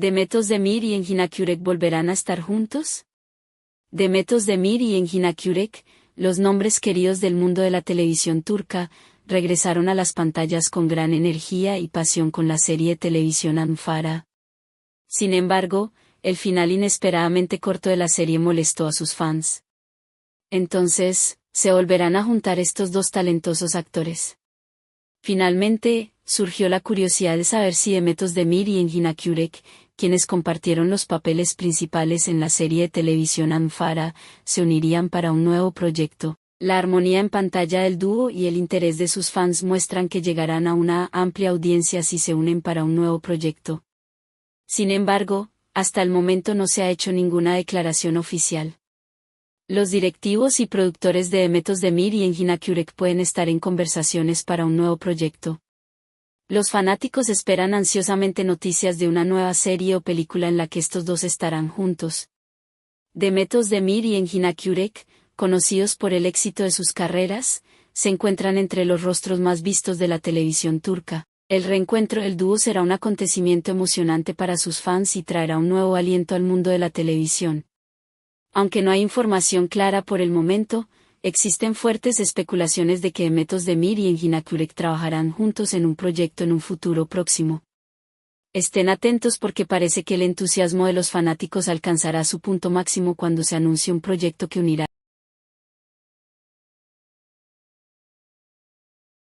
¿Demetos Demir y Engin Akyurek volverán a estar juntos? Demetos Demir y Engin Akyurek, los nombres queridos del mundo de la televisión turca, regresaron a las pantallas con gran energía y pasión con la serie de televisión Anfara. Sin embargo, el final inesperadamente corto de la serie molestó a sus fans. Entonces, ¿se volverán a juntar estos dos talentosos actores? Finalmente, surgió la curiosidad de saber si Demetos Demir y Engin Akyurek, quienes compartieron los papeles principales en la serie de televisión Anfara, se unirían para un nuevo proyecto. La armonía en pantalla del dúo y el interés de sus fans muestran que llegarán a una amplia audiencia si se unen para un nuevo proyecto. Sin embargo, hasta el momento no se ha hecho ninguna declaración oficial. Los directivos y productores de Emetos Demir y Engin Akyurek pueden estar en conversaciones para un nuevo proyecto. Los fanáticos esperan ansiosamente noticias de una nueva serie o película en la que estos dos estarán juntos. Demetos Demir y Engin Akyurek, conocidos por el éxito de sus carreras, se encuentran entre los rostros más vistos de la televisión turca. El reencuentro del dúo será un acontecimiento emocionante para sus fans y traerá un nuevo aliento al mundo de la televisión. Aunque no hay información clara por el momento, existen fuertes especulaciones de que Emetos Demir y Engin Akyurek trabajarán juntos en un proyecto en un futuro próximo. Estén atentos porque parece que el entusiasmo de los fanáticos alcanzará su punto máximo cuando se anuncie un proyecto que unirá